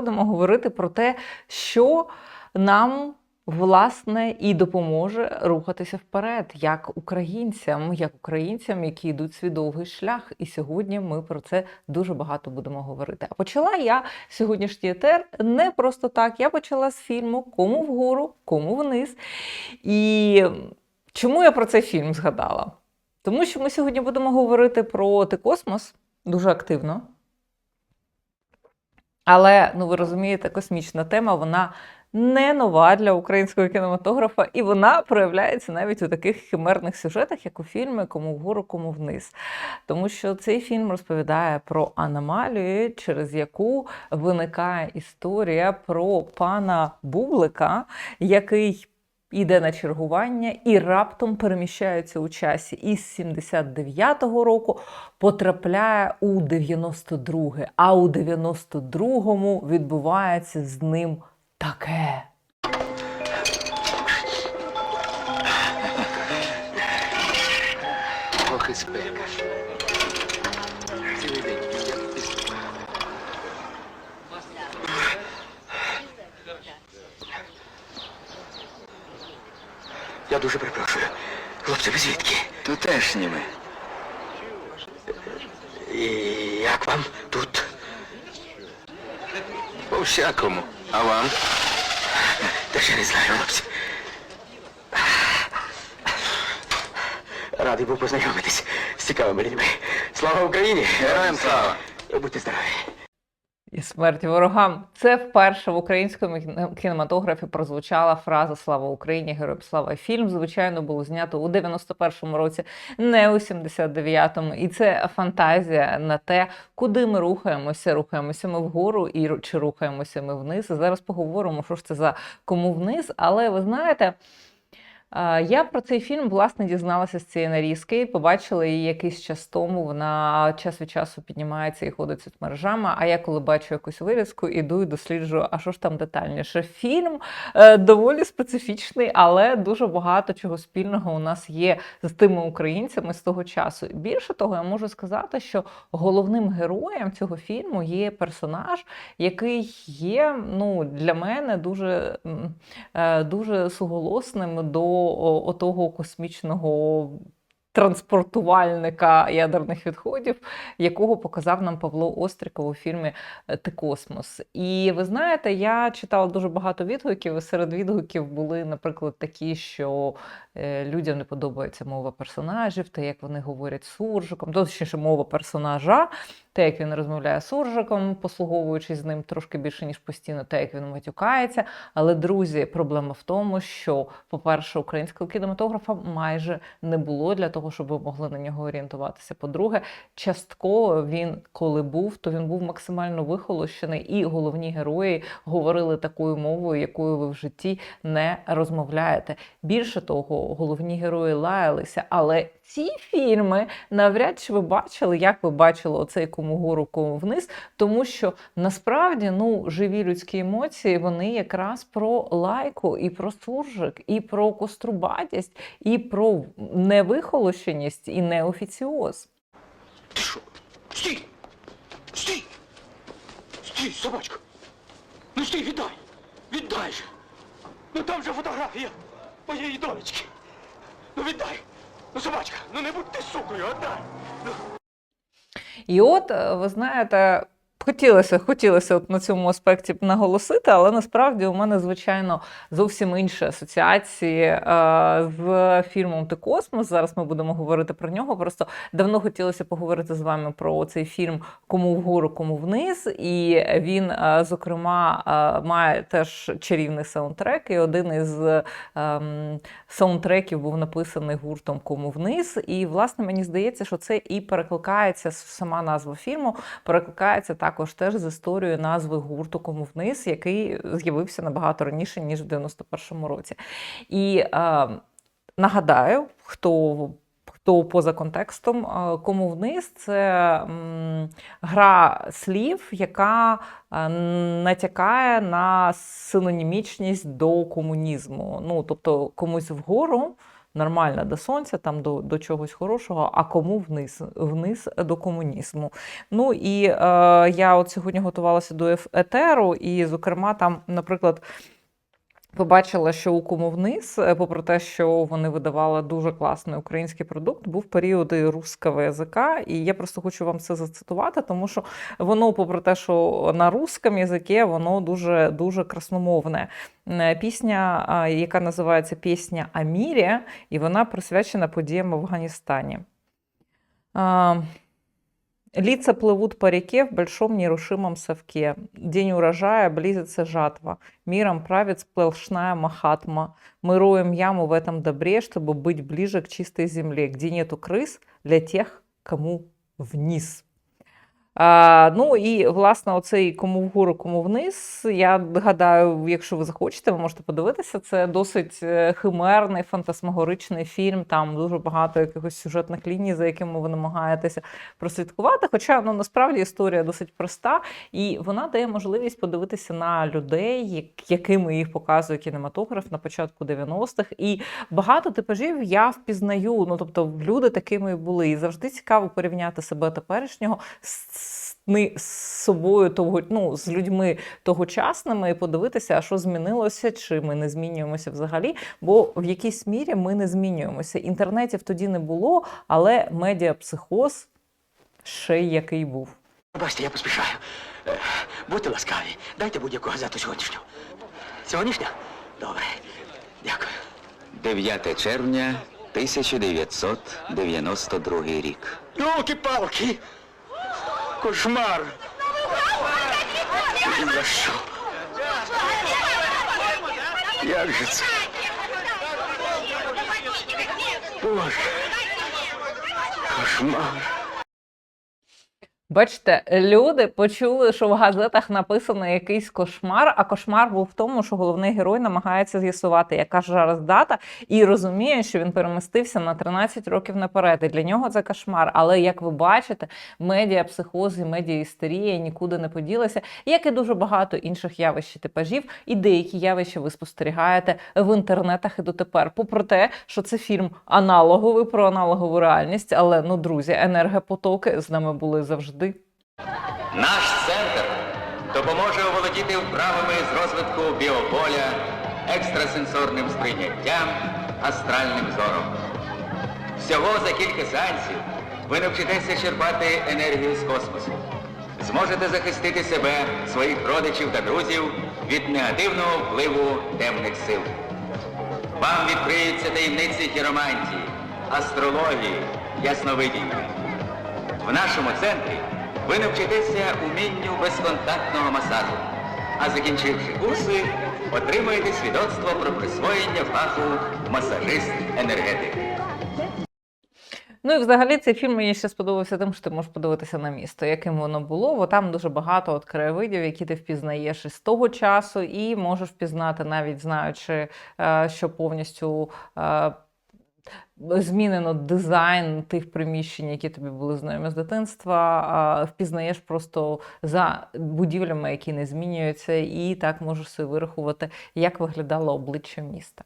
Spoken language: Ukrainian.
будемо говорити про те, що нам власне і допоможе рухатися вперед, як українцям, як українцям, які йдуть свій довгий шлях. І сьогодні ми про це дуже багато будемо говорити. А почала я сьогоднішній етер не просто так. Я почала з фільму Кому вгору, кому вниз. І чому я про цей фільм згадала? Тому що ми сьогодні будемо говорити про космос дуже активно. Але, ну ви розумієте, космічна тема, вона не нова для українського кінематографа, і вона проявляється навіть у таких химерних сюжетах, як у фільмі Кому вгору, кому вниз. Тому що цей фільм розповідає про аномалію, через яку виникає історія про пана Бублика, який. Іде на чергування і раптом переміщається у часі із 79-го року, потрапляє у 92-ге, а у 92-му відбувається з ним таке. Трохи спека. Я дуже перепрошую. Хлопці, ви звідки? Тутешніми. І як вам тут? По всякому. А вам? Та ще не знаю, хлопці. Радий був познайомитись з цікавими людьми. Слава Україні! Героям слава! Будьте здорові! І смерть ворогам. Це вперше в українському кіне- кінематографі прозвучала фраза Слава Україні! Героям слава! Фільм, звичайно, було знято у 91-му році, не у 79-му. І це фантазія на те, куди ми рухаємося. Рухаємося ми вгору і чи рухаємося ми вниз. Зараз поговоримо, що ж це за кому вниз. Але ви знаєте. Я про цей фільм власне дізналася з нарізки. Побачила її якийсь час тому. Вона час від часу піднімається і ходить соцмережами. А я коли бачу якусь вирізку, іду і досліджую, а що ж там детальніше. Фільм е, доволі специфічний, але дуже багато чого спільного у нас є з тими українцями з того часу. Більше того, я можу сказати, що головним героєм цього фільму є персонаж, який є ну, для мене дуже, е, дуже суголосним до отого космічного. Транспортувальника ядерних відходів, якого показав нам Павло Остриков у фільмі е, Ти космос. І ви знаєте, я читала дуже багато відгуків. і Серед відгуків були, наприклад, такі, що е, людям не подобається мова персонажів, те, як вони говорять суржиком, точніше, мова персонажа, те, як він розмовляє з суржиком, послуговуючись з ним трошки більше, ніж постійно, те, як він матюкається. Але, друзі, проблема в тому, що, по-перше, українського кінематографа майже не було для того, щоб ви могли на нього орієнтуватися. По-друге, частково він, коли був, то він був максимально вихолощений, і головні герої говорили такою мовою, якою ви в житті не розмовляєте. Більше того, головні герої лаялися, але ці фільми навряд чи ви бачили, як ви бачили оцей кому гору, кому вниз, тому що насправді ну живі людські емоції вони якраз про лайку, і про суржик, і про кострубатість, і про невихолощеність, і неофіціоз. Стій! Стій! Стій, собачко! Ну стій, віддай! Віддай же! Ну там же фотографія моєї донечки! Ну віддай! Ну, собачка, ну не будь ти сукою, віддай! Ну. І от, е, ви знаєте, хотілося, хотілося от на цьому аспекті наголосити, але насправді у мене, звичайно, зовсім інші асоціації е, з фільмом Ти космос. Зараз ми будемо говорити про нього. Просто давно хотілося поговорити з вами про цей фільм Кому вгору, кому вниз. І він, е, зокрема, е, має теж чарівний саундтрек. І один із ем, саундтреків був написаний гуртом Кому вниз. І, власне, мені здається, що це і перекликається сама назва фільму, перекликається також теж з історією назви гурту Кому вниз, який з'явився набагато раніше, ніж в 91-му році. І е, нагадаю, хто. Хто поза контекстом, е, кому вниз це гра слів, яка е, натякає на синонімічність до комунізму. Ну, тобто комусь вгору нормально до сонця, там до, до чогось хорошого, а кому вниз, вниз до комунізму. Ну і е, я от сьогодні готувалася до етеру, і, зокрема, там, наприклад. Побачила, що у кому вниз, е, попри те, що вони видавали дуже класний український продукт, був період і русского язика, і я просто хочу вам це зацитувати, тому що воно, попри те, що на русском язикі, воно дуже дуже красномовне. Е, Пісня, яка називається Пісня о мірі, і вона присвячена подіям в Афганістані. Лица плывут по реке в большом нерушимом совке. День урожая, близится жатва. Миром правит сплошная махатма. Мы роем яму в этом добре, чтобы быть ближе к чистой земле, где нету крыс для тех, кому вниз. А, ну і власне, оцей кому вгору, кому вниз. Я гадаю, якщо ви захочете, ви можете подивитися. Це досить е, химерний, фантасмагоричний фільм. Там дуже багато якихось сюжетних ліній, за якими ви намагаєтеся прослідкувати. Хоча ну насправді історія досить проста, і вона дає можливість подивитися на людей, якими їх показує кінематограф на початку 90-х. І багато типажів я впізнаю. Ну тобто, люди такими були. І завжди цікаво порівняти себе теперішнього з, з, з собою того, ну, з людьми тогочасними і подивитися, а що змінилося, чи ми не змінюємося взагалі. Бо в якійсь мірі ми не змінюємося. Інтернетів тоді не було, але медіапсихоз ще й який був. Бачите, я поспішаю. Е, Будьте ласкаві, дайте будь-яку газету сьогоднішню. Сьогоднішня? Добре. Дякую. 9 червня 1992 рік. Йолки-палки! Кошмар! За що. Як же це? Боже. Кошмар. Бачите, люди почули, що в газетах написано якийсь кошмар, а кошмар був в тому, що головний герой намагається з'ясувати, яка ж зараз дата, і розуміє, що він перемістився на 13 років наперед. І для нього це кошмар. Але як ви бачите, медіапсихоз і медіаістерія нікуди не поділися, як і дуже багато інших явищ і типажів, і деякі явища ви спостерігаєте в інтернетах і дотепер. Попри те, що це фільм аналоговий про аналогову реальність, але ну, друзі, енергопотоки з нами були завжди. Наш центр допоможе оволодіти вправами з розвитку біополя, екстрасенсорним сприйняттям, астральним зором. Всього за кілька сеансів ви навчитеся черпати енергію з космосу. Зможете захистити себе, своїх родичів та друзів від негативного впливу темних сил. Вам відкриються таємниці хіромантії, астрології, ясновидіння. В нашому центрі ви навчитеся умінню безконтактного масажу, а закінчивши курси, отримаєте свідоцтво про присвоєння фаху масажист-енергетик. Ну і взагалі цей фільм мені ще сподобався тим, що ти можеш подивитися на місто, яким воно було, бо там дуже багато от краєвидів, які ти впізнаєш із того часу, і можеш впізнати, навіть знаючи, е, що повністю. Змінено дизайн тих приміщень, які тобі були знайомі з дитинства, впізнаєш просто за будівлями, які не змінюються, і так можеш собі вирахувати, як виглядало обличчя міста.